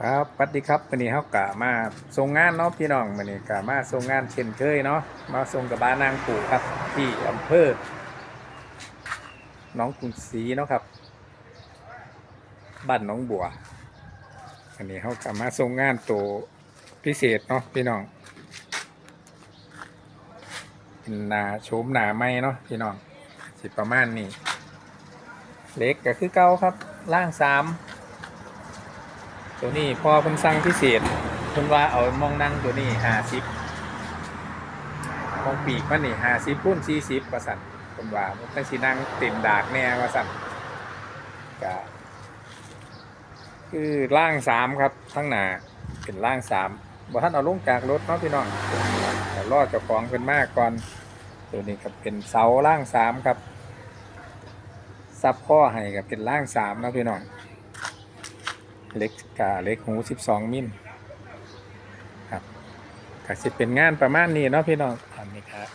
ครับสวัสดีครับวันนี้เขากะมาส่งงานเนาะพี่น้องวันนี้กะมาส่งงานเช่นเคยเนาะมาส่งกับบ้านนางปู่ครับ ที่อำเภอหน้องกรุงศรีเนาะครับบ้านหน้องบัวอันนี้เขากะมาส่งงานตัวพิเศษเนาะพี่น้องเป็นหนาโฉมหนาไม่เนาะพี่น้องสิประมาณนี้เล็กก็คือเก่าครับล่างสาม ตัวนี้พอเพิ่นสั่งพิเศษเพิ่นว่าเอามองนั่งตัวนี้ห้าสิบมองปีกมันนี่ห้าสิบพุ่นสี่สิบว่าสั่นเพิ่นว่ามันตั้งสินั่งเต็มดากแน่ว่าสั่นก็คือล่างสามครับทั้งหนาเป็นล่างสามบ่ท่านเอาลงจากรถเนาะพี่น้องเดี๋ยวรอเจ้าของเพิ่นมากก่อนตัวนี้ก็เป็นเสาล่างสามครับซับข้อให้ก็เป็นล่างสามนะพี่น้อง เล็กกาเล็กหู12มิลครับก็สิเป็นงานประมาณนี้เนาะพี่น้องอันนี้ครับ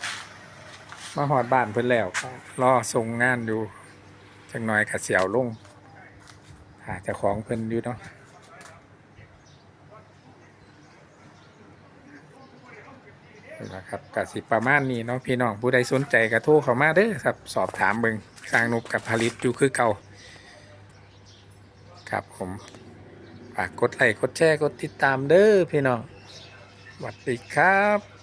มาหอดบ้านเพิ่นแล้วก็รอส่งงานอยู่จังหน่อยกะเสียวลงหาเจ้าของเพิ่นอยู่เนาะนะครับกสิประมาณนี้เนาะพี่น้องผู้ใดสนใจก็โทรเข้ามาเด้อครับ สอบถามเบิงสร้างนุกกับผลิตอยู่คือเก่าครับผม ฝากกดไลค์กดแชร์กดติดตามเด้อพี่น้องสวัสดีครับ